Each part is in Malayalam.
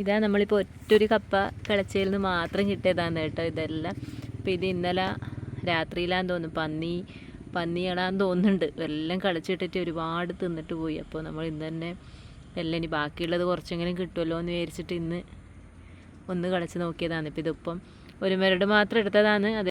ഇതാ നമ്മളിപ്പോൾ ഒറ്റൊരു കപ്പ കിളച്ചയിൽ നിന്ന് മാത്രം കിട്ടിയതാണ് കേട്ടോ ഇതെല്ലാം. അപ്പോൾ ഇത് ഇന്നലെ രാത്രിയിലാന്ന് തോന്നുന്നു. പന്നി പന്നിയാണെന്ന് തോന്നുന്നുണ്ട്. എല്ലാം കളിച്ചിട്ടിട്ട് ഒരുപാട് തിന്നിട്ട് പോയി. അപ്പോൾ നമ്മൾ ഇന്ന് തന്നെ എല്ലാം ഇനി ബാക്കിയുള്ളത് കുറച്ചെങ്കിലും കിട്ടുമല്ലോ എന്ന് വിചാരിച്ചിട്ട് ഇന്ന് ഒന്ന് കളിച്ച് നോക്കിയതാണ്. ഇപ്പോൾ ഇതിപ്പം ഒരു മരട് മാത്രം എടുത്തതാണ്. അത്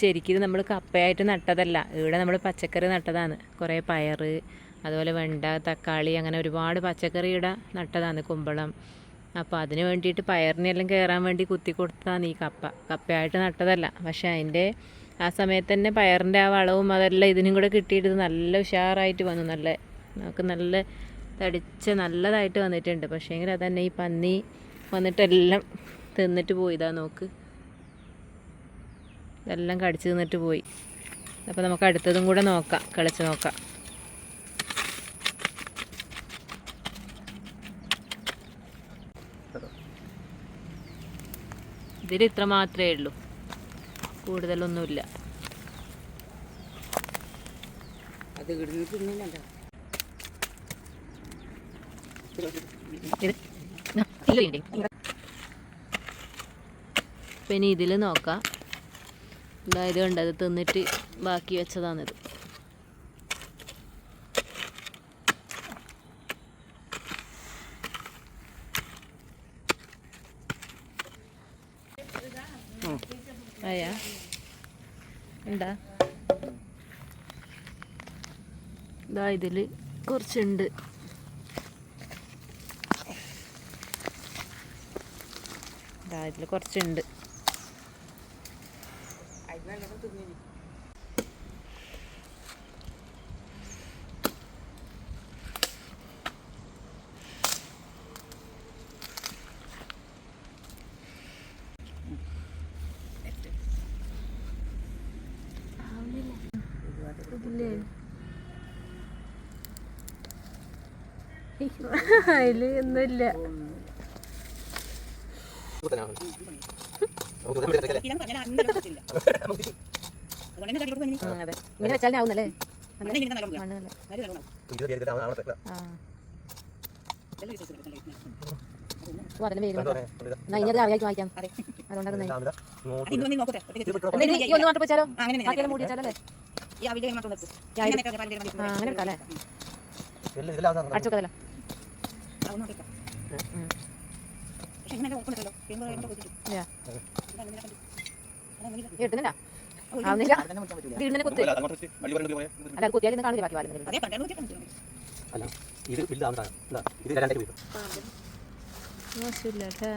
ശരിക്കും ഇത് നമ്മൾ കപ്പയായിട്ട് നട്ടതല്ല. ഇവിടെ നമ്മൾ പച്ചക്കറി നട്ടതാണ്. കുറേ പയർ അതുപോലെ വെണ്ട തക്കാളി അങ്ങനെ ഒരുപാട് പച്ചക്കറി ഇവിടെ നട്ടതാണ് കുമ്പളം. അപ്പോൾ അതിന് വേണ്ടിയിട്ട് പയറിനെല്ലാം കയറാൻ വേണ്ടി കുത്തി കൊടുത്തതാണ് ഈ കപ്പ. കപ്പയായിട്ട് നട്ടതല്ല. പക്ഷേ അതിന്റെ ആ സമയത്ത് തന്നെ പയറിന്റെ ആ വളവും അതെല്ലാം ഇതിനും കൂടെ കിട്ടിയിട്ട് നല്ല ഉഷാറായിട്ട് വന്നു. നല്ല നമുക്ക് നല്ല തടിച്ച് നല്ലതായിട്ട് വന്നിട്ടുണ്ട്. പക്ഷേങ്കിൽ അതന്നെ ഈ പന്നി വന്നിട്ടെല്ലാം തിന്നിട്ട് പോയിതാ. നോക്ക്. ഇതെല്ലാം കടിച്ചു തിന്നിട്ട് പോയി. അപ്പോൾ നമുക്ക് അടുത്തതും കൂടെ നോക്കാം കളിച്ച് നോക്കാം. ഇതിൽ ഇത്ര മാത്രമേ ഉള്ളൂ. കൂടുതലൊന്നുമില്ല. അത് തിന്നില്ലല്ലോ പിന്നെ ഇതിൽ നോക്കാം. ഇതായത് കണ്ട് അത് തിന്നിട്ട് ബാക്കി വെച്ചതാണിത്. ഉണ്ടാ ഇതാ ഇതിൽ കുറച്ചുണ്ട്. ഇതാ ഇതിൽ കുറച്ചുണ്ട്. അത് നല്ലോണം അതിൽ ഒന്നുമില്ല. ഇങ്ങനെ വെച്ചാലേ ആവുന്നല്ലേ? വായിക്കാം. അതുകൊണ്ടാണ് വെച്ചാലോ? മൂടി വെച്ചാലോ അല്ലേ ആ, അങ്ങനെ എടുക്കാം അല്ലേ? അടിച്ചു വെക്കാതല്ലോ കിട്ടുന്നില്ല ആവുന്നില്ല. വീടിനെ കുത്ത്. അല്ല അത് കുത്തിയാൽ ഇന്ന് കാണില്ല ബാക്കി വാരുന്നത് അല്ല ഇത് വലുതാവുന്നതാണ് ഇതാ, ഇത് രണ്ടേക്ക് വീഴും മോശമില്ല കേട്ടാ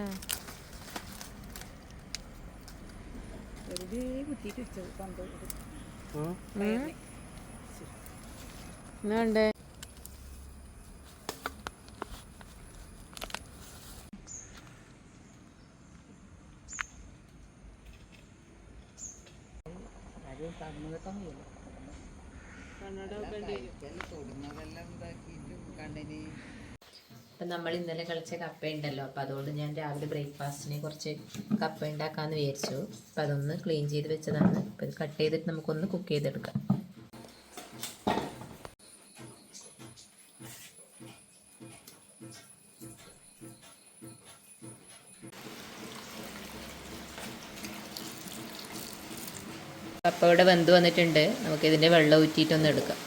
വെറുതെ കുത്തിയിട്ട് വെച്ചത് പണ്ട് അത് കണ്ണുകെട്ടാൻ കഴിയില്ല തൊടുന്നതെല്ലാം ഇതാക്കിയിട്ടും അപ്പം നമ്മൾ ഇന്നലെ കളിച്ച കപ്പ ഉണ്ടല്ലോ അപ്പം അതുകൊണ്ട് ഞാൻ രാവിലെ ബ്രേക്ക്ഫാസ്റ്റിന് കുറച്ച് കപ്പ ഉണ്ടാക്കാമെന്ന് വിചാരിച്ചു. അപ്പം അതൊന്ന് ക്ലീൻ ചെയ്ത് വെച്ചതാണ്. അപ്പം കട്ട് ചെയ്തിട്ട് നമുക്കൊന്ന് കുക്ക് ചെയ്തെടുക്കാം. കപ്പ ഇവിടെ വെന്ത് വന്നിട്ടുണ്ട്. നമുക്കിതിന്റെ വെള്ളം ഊറ്റിയിട്ടൊന്ന് എടുക്കാം.